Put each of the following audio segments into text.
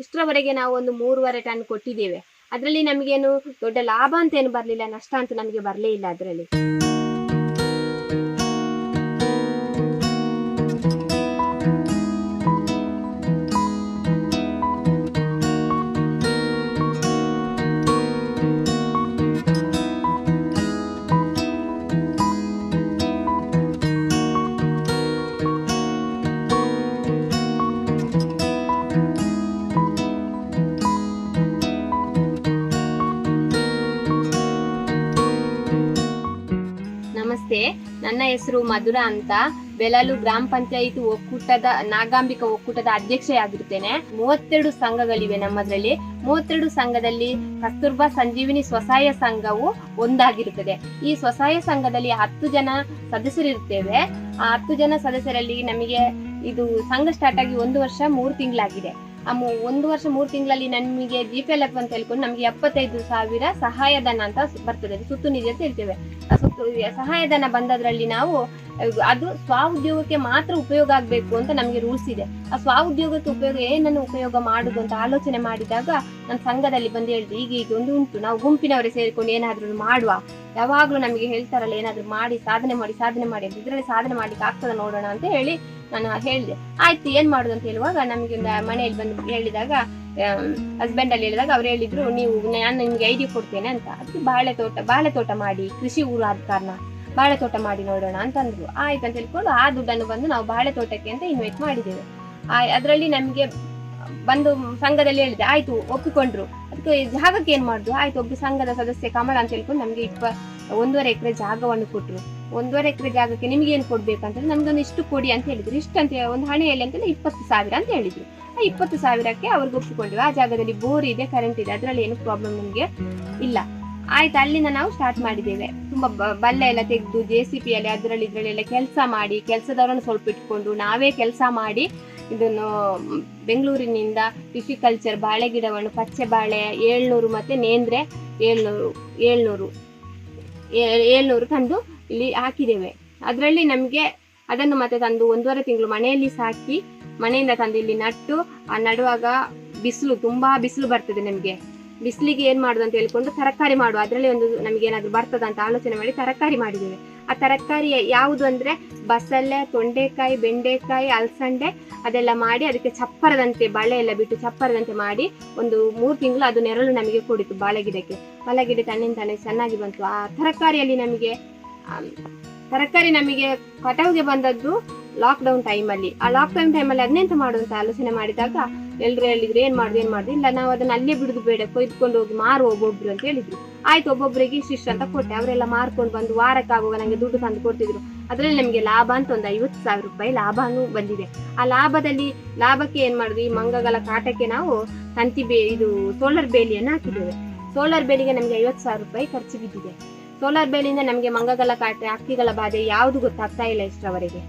ಇಷ್ಟರವರೆಗೆ ನಾವು ಒಂದು ಮೂರುವರೆ ಟನ್ ಕೊಟ್ಟಿದ್ದೇವೆ. ಅದರಲ್ಲಿ ನಮಗೇನು ದೊಡ್ಡ ಲಾಭ ಅಂತ ಏನು ಬರಲಿಲ್ಲ, ನಷ್ಟ ಅಂತ ನಮಗೆ ಬರಲೇ ಇಲ್ಲ ಅದರಲ್ಲಿ. ನಮಸ್ತೆ. ನನ್ನ ಹೆಸರು ಮಧುರಾ ಅಂತ. ಬೆಲಾಲು ಗ್ರಾಮ ಪಂಚಾಯಿತಿ ಒಕ್ಕೂಟದ, ನಾಗಾಂಬಿಕ ಒಕ್ಕೂಟದ ಅಧ್ಯಕ್ಷೆಯಾಗಿರ್ತೇನೆ. ಮೂವತ್ತೆರಡು ಸಂಘಗಳಿವೆ ನಮ್ಮದ್ರಲ್ಲಿ. ಮೂವತ್ತೆರಡು ಸಂಘದಲ್ಲಿ ಕಸ್ತೂರ್ಬಾ ಸಂಜೀವಿನಿ ಸ್ವಸಹಾಯ ಸಂಘವು ಒಂದಾಗಿರುತ್ತದೆ. ಈ ಸ್ವಸಹಾಯ ಸಂಘದಲ್ಲಿ ಹತ್ತು ಜನ ಸದಸ್ಯರಿರ್ತೇವೆ ಆ ಹತ್ತು ಜನ ಸದಸ್ಯರಲ್ಲಿ ನಮಗೆ ಇದು ಸಂಘ ಸ್ಟಾರ್ಟ್ ಆಗಿ ಒಂದು ವರ್ಷ ಮೂರು ತಿಂಗಳಾಗಿದೆ. ಆ ಒಂದು ವರ್ಷ ಮೂರು ತಿಂಗಳಲ್ಲಿ ನಮಗೆ ಜಿ ಪಿ ಎಲ್ ಎಫ್ ಅಂತ ಹೇಳ್ಕೊಂಡು ನಮಗೆ ಎಪ್ಪತ್ತೈದು ಸಾವಿರ ಸಹಾಯಧನ ಅಂತ ಬರ್ತದೆ. ಸುತ್ತು ನಿಧಿ ಅಂತ ಹೇಳ್ತೇವೆ. ಆ ಸುತ್ತು ಸಹಾಯಧನ ಬಂದದ್ರಲ್ಲಿ ನಾವು, ಅದು ಅದು ಸ್ವಉದ್ಯೋಗಕ್ಕೆ ಮಾತ್ರ ಉಪಯೋಗ ಆಗಬೇಕು ಅಂತ ನಮಗೆ ರೂಲ್ಸ್ ಇದೆ. ಆ ಸ್ವಉದ್ಯೋಗಕ್ಕೆ ಉಪಯೋಗ ಏನನ್ನು ಉಪಯೋಗ ಮಾಡುದು ಅಂತ ಆಲೋಚನೆ ಮಾಡಿದಾಗ ನನ್ನ ಸಂಘದಲ್ಲಿ ಬಂದು ಹೇಳಿದೆ, ಈಗ ಈಗ ಒಂದು ಉಂಟು. ನಾವು ಗುಂಪಿನವರೇ ಸೇರಿಕೊಂಡು ಏನಾದ್ರೂ ಮಾಡುವ. ಯಾವಾಗ್ಲೂ ನಮಗೆ ಹೇಳ್ತಾರಲ್ಲ, ಏನಾದ್ರೂ ಮಾಡಿ, ಸಾಧನೆ ಮಾಡಿ ಸಾಧನೆ ಮಾಡಿ ಅಂತ. ಇದ್ರಲ್ಲಿ ಸಾಧನೆ ಮಾಡ್ಲಿಕ್ಕೆ ಆಗ್ತದೆ ನೋಡೋಣ ಅಂತ ಹೇಳಿ ನಾನು ಹೇಳಿದೆ. ಆಯ್ತು, ಏನ್ ಮಾಡುದು ಅಂತ ಹೇಳುವಾಗ ನಮಗೆ ಮನೆಯಲ್ಲಿ ಬಂದು ಹೇಳಿದಾಗ ಹಸ್ಬೆಂಡ್ ಅಲ್ಲಿ ಹೇಳಿದಾಗ ಅವ್ರು ಹೇಳಿದ್ರು, ನೀವು ನಾನು ನಿಮ್ಗೆ ಐಡಿಯಾ ಕೊಡ್ತೇನೆ ಅಂತ. ಅದಕ್ಕೆ ಬಾಳೆ ತೋಟ ಬಾಳೆ ತೋಟ ಮಾಡಿ, ಕೃಷಿ ಊರು ಆದ ಕಾರಣ ಬಾಳೆ ತೋಟ ಮಾಡಿ ನೋಡೋಣ ಅಂತ ಅಂದ್ರು. ಆಯ್ತು ಅಂತ ಹೇಳ್ಕೊಂಡು ಆ ದುಡ್ಡನ್ನು ಬಂದು ನಾವು ಬಾಳೆ ತೋಟಕ್ಕೆ ಅಂತ ಇನ್ವೈಟ್ ಮಾಡಿದ್ದೇವೆ. ಅದರಲ್ಲಿ ನಮಗೆ ಬಂದು ಸಂಘದಲ್ಲಿ ಹೇಳಿದೆ, ಆಯ್ತು, ಒಪ್ಪಿಕೊಂಡ್ರು. ಅದಕ್ಕೆ ಜಾಗಕ್ಕೆ ಏನ್ ಮಾಡುದು? ಆಯ್ತು ಒಬ್ಬ ಸಂಘದ ಸದಸ್ಯ ಕಮಲ ಅಂತ ಹೇಳ್ಕೊಂಡು ನಮ್ಗೆ ಇಪ್ಪ ಒಂದೂವರೆ ಎಕರೆ ಜಾಗವನ್ನು ಕೊಟ್ರು. ಒಂದೂವರೆ ಎಕರೆ ಜಾಗಕ್ಕೆ ನಿಮ್ಗೆ ಏನ್ ಕೊಡ್ಬೇಕಂತಂದ್ರೆ ನಮ್ಗೊಂದು ಇಷ್ಟು ಕೊಡಿ ಅಂತ ಹೇಳಿದ್ರು. ಇಷ್ಟು ಅಂತ ಒಂದು ಹಣೆಯಲ್ಲಿ ಅಂತಂದ್ರೆ ಇಪ್ಪತ್ತು ಸಾವಿರ ಅಂತ ಹೇಳಿದ್ರು. ಆ ಇಪ್ಪತ್ತು ಸಾವಿರಕ್ಕೆ ಅವ್ರಿಗೆ ಒಪ್ಪಿಕೊಂಡ್ವಿ. ಆ ಜಾಗದಲ್ಲಿ ಬೋರ್ ಇದೆ ಕರೆಂಟ್ ಇದೆ, ಅದರಲ್ಲಿ ಏನು ಪ್ರಾಬ್ಲಮ್ ನಿಮ್ಗೆ ಇಲ್ಲ. ಆಯ್ತು, ಅಲ್ಲಿಂದ ನಾವು ಸ್ಟಾರ್ಟ್ ಮಾಡಿದ್ದೇವೆ. ತುಂಬಾ ಬಲ್ಲೆ ಎಲ್ಲ ತೆಗೆದು ಜೆ ಸಿ ಪಿ ಅಲ್ಲಿ ಅದರಲ್ಲಿ ಇದರಲ್ಲಿ ಎಲ್ಲ ಕೆಲಸ ಮಾಡಿ, ಕೆಲಸದವರನ್ನು ಸ್ವಲ್ಪ ಇಟ್ಕೊಂಡು ನಾವೇ ಕೆಲಸ ಮಾಡಿ ಇದನ್ನು ಬೆಂಗಳೂರಿನಿಂದ ಟಿಫಿಕಲ್ಚರ್ ಬಾಳೆ ಗಿಡವನ್ನು ಪಚ್ಚೆ ಬಾಳೆ ಏಳ್ನೂರು ಮತ್ತೆ ನೇಂದ್ರೆ ಏಳ್ನೂರು ಏಳ್ನೂರು ಏಳ್ನೂರು ತಂದು ಇಲ್ಲಿ ಹಾಕಿದ್ದೇವೆ. ಅದರಲ್ಲಿ ನಮಗೆ ಅದನ್ನು ಮತ್ತೆ ತಂದು ಒಂದೂವರೆ ತಿಂಗಳು ಮನೆಯಲ್ಲಿ ಸಾಕಿ, ಮನೆಯಿಂದ ತಂದು ಇಲ್ಲಿ ನಟ್ಟು, ಆ ನಡುವಾಗ ಬಿಸಿಲು, ತುಂಬಾ ಬಿಸಿಲು ಬರ್ತದೆ ನಮಗೆ. ಬಿಸಿಲಿಗೆ ಏನು ಮಾಡುದು ಅಂತ ಹೇಳ್ಕೊಂಡು ತರಕಾರಿ ಮಾಡುವ. ಅದರಲ್ಲಿ ಒಂದು ನಮಗೆ ಏನಾದರೂ ಬರ್ತದ ಅಂತ ಆಲೋಚನೆ ಮಾಡಿ ತರಕಾರಿ ಮಾಡಿದ್ದೇವೆ. ಆ ತರಕಾರಿ ಯಾವುದು ಅಂದ್ರೆ ಬಸಳೆ, ತೊಂಡೆಕಾಯಿ, ಬೆಂಡೆಕಾಯಿ ಅಲಸಂಡೆ ಅದೆಲ್ಲ ಮಾಡಿ ಅದಕ್ಕೆ ಚಪ್ಪರದಂತೆ, ಬಳೆ ಎಲ್ಲ ಬಿಟ್ಟು ಚಪ್ಪರದಂತೆ ಮಾಡಿ ಒಂದು ಮೂರು ತಿಂಗಳು ಅದು ನೆರಳು ನಮಗೆ ಕೊಡಿತು ಬಾಳೆ ಗಿಡಕ್ಕೆ ಬಾಳೆ ಗಿಡ ತನ್ನಿಂದ ತಾನೇ ಚೆನ್ನಾಗಿ ಬಂತು. ಆ ತರಕಾರಿಯಲ್ಲಿ ನಮಗೆ ತರಕಾರಿ ನಮಗೆ ಕಟಾವಿಗೆ ಬಂದದ್ದು ಲಾಕ್ಡೌನ್ ಟೈಮಲ್ಲಿ ಆ ಲಾಕ್ಡೌನ್ ಟೈಮಲ್ಲಿ ಅದನ್ನೆಂತ ಮಾಡುವಂತ ಆಲೋಚನೆ ಮಾಡಿದಾಗ ಎಲ್ಲರೂ ಹೇಳಿದ್ರು, ಏನ್ ಮಾಡುದು ಏನ್ ಮಾಡುದು? ಇಲ್ಲ, ನಾವು ಅದನ್ನ ಅಲ್ಲೇ ಬಿಡುದು ಬೇಡ, ಕೊಯ್ದುಕೊಂಡು ಹೋಗಿ ಮಾರು ಒಬ್ಬೊಬ್ರು ಅಂತ ಹೇಳಿದ್ರು. ಆಯ್ತು ಒಬ್ಬೊಬ್ಬರಿಗೆ ಇಷ್ಟಿಷ್ಟು ಅಂತ ಕೊಟ್ಟೆ. ಅವರೆಲ್ಲ ಮಾರ್ಕೊಂಡು ಬಂದು ವಾರಕ್ಕಾಗುವಾಗ ನಂಗೆ ದುಡ್ಡು ತಂದು ಕೊಡ್ತಿದ್ರು. ಅದರಲ್ಲಿ ನಮಗೆ ಲಾಭ ಅಂತ ಒಂದು ಐವತ್ತು ಸಾವಿರ ರೂಪಾಯಿ ಲಾಭನೂ ಬಂದಿದೆ. ಆ ಲಾಭದಲ್ಲಿ ಲಾಭಕ್ಕೆ ಏನ್ ಮಾಡುದು? ಈ ಮಂಗಗಳ ಕಾಟಕ್ಕೆ ನಾವು ತಂತಿ ಬೇ ಇದು ಸೋಲಾರ್ ಬೇಲಿಯನ್ನು ಹಾಕಿದ್ದೇವೆ. ಸೋಲಾರ್ ಬೇಲಿಗೆ ನಮಗೆ ಐವತ್ತು ಸಾವಿರ ರೂಪಾಯಿ ಖರ್ಚು ಬಿದ್ದಿದೆ. ಸೋಲಾರ್ ಬೇಲಿಯಿಂದ ನಮಗೆ ಮಂಗಗಳ ಕಾಟ, ಹಕ್ಕಿಗಳ ಬಾಧೆ ಯಾವುದು ಗೊತ್ತಾಗ್ತಾ ಇಲ್ಲ ಇಷ್ಟರವರೆಗೆ.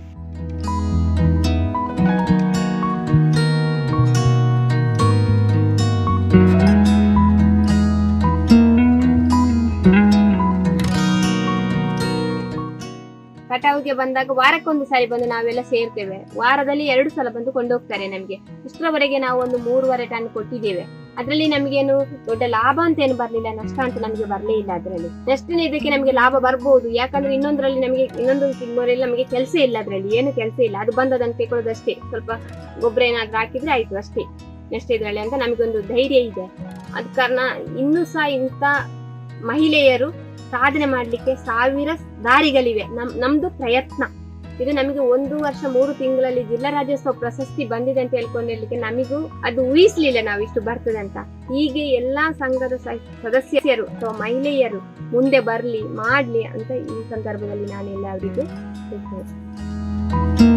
ಕಟಾವಿಗೆ ಬಂದಾಗ ವಾರಕ್ಕೊಂದು ಸಾರಿ ಬಂದು ನಾವೆಲ್ಲ ಸೇರ್ತೇವೆ. ವಾರದಲ್ಲಿ ಎರಡು ಸಲ ಬಂದು ಕೊಂಡೋಗ್ತಾರೆ ನಮಗೆ. ಇಷ್ಟರವರೆಗೆ ನಾವು ಒಂದು ಮೂರುವರೆ ಟನ್ ಕೊಟ್ಟಿದ್ದೇವೆ. ಅದರಲ್ಲಿ ನಮಗೇನು ದೊಡ್ಡ ಲಾಭ ಅಂತ ಏನು ಬರಲಿಲ್ಲ, ನಷ್ಟ ಅಂತ ನಮಗೆ ಬರಲೇ ಇಲ್ಲ ಅದರಲ್ಲಿ. ನೆಕ್ಸ್ಟ್ ಇದಕ್ಕೆ ನಮಗೆ ಲಾಭ ಬರ್ಬೋದು, ಯಾಕಂದ್ರೆ ಇನ್ನೊಂದರಲ್ಲಿ ನಮಗೆ, ಇನ್ನೊಂದು ತಿಂಗಳಲ್ಲಿ ನಮಗೆ ಕೆಲಸ ಇಲ್ಲ ಅದರಲ್ಲಿ, ಏನು ಕೆಲಸ ಇಲ್ಲ. ಅದು ಬಂದದನ್ನು ತೆಕೊಳ್ಳೋದಷ್ಟೇ ಸ್ವಲ್ಪ ಗೊಬ್ಬರ ಏನಾದ್ರೂ ಹಾಕಿದ್ರೆ ಆಯ್ತು ಅಷ್ಟೇ ನೆಕ್ಸ್ಟ್ ಇದರಲ್ಲಿ ಅಂತ ನಮಗೊಂದು ಧೈರ್ಯ ಇದೆ. ಅದ ಕಾರಣ ಇನ್ನೂ ಸಹ ಇಂಥ ಮಹಿಳೆಯರು ಸಾಧನೆ ಮಾಡಲಿಕ್ಕೆ ಸಾವಿರ ದಾರಿಗಳಿವೆ. ನಮ್, ನಮ್ದು ಪ್ರಯತ್ನ. ಇದು ನಮಗೆ ಒಂದು ವರ್ಷ, ಮೂರು ತಿಂಗಳಲ್ಲಿ ಜಿಲ್ಲಾ ರಾಜ್ಯೋತ್ಸವ ಪ್ರಶಸ್ತಿ ಬಂದಿದೆ ಅಂತ ಹೇಳ್ಕೊಂಡಿರ್ಲಿಕ್ಕೆ ನಮಿಗೂ ಅದು ಊಹಿಸ್ಲಿಲ್ಲ ನಾವು ಇಷ್ಟು ಬರ್ತದೆ ಅಂತ. ಹೀಗೆ ಎಲ್ಲಾ ಸಂಘದ ಸದಸ್ಯರು ಅಥವಾ ಮಹಿಳೆಯರು ಮುಂದೆ ಬರಲಿ, ಮಾಡ್ಲಿ ಅಂತ ಈ ಸಂದರ್ಭದಲ್ಲಿ ನಾನು ಎಲ್ಲರಿಗೂ ಹೇಳ್ತೇನೆ.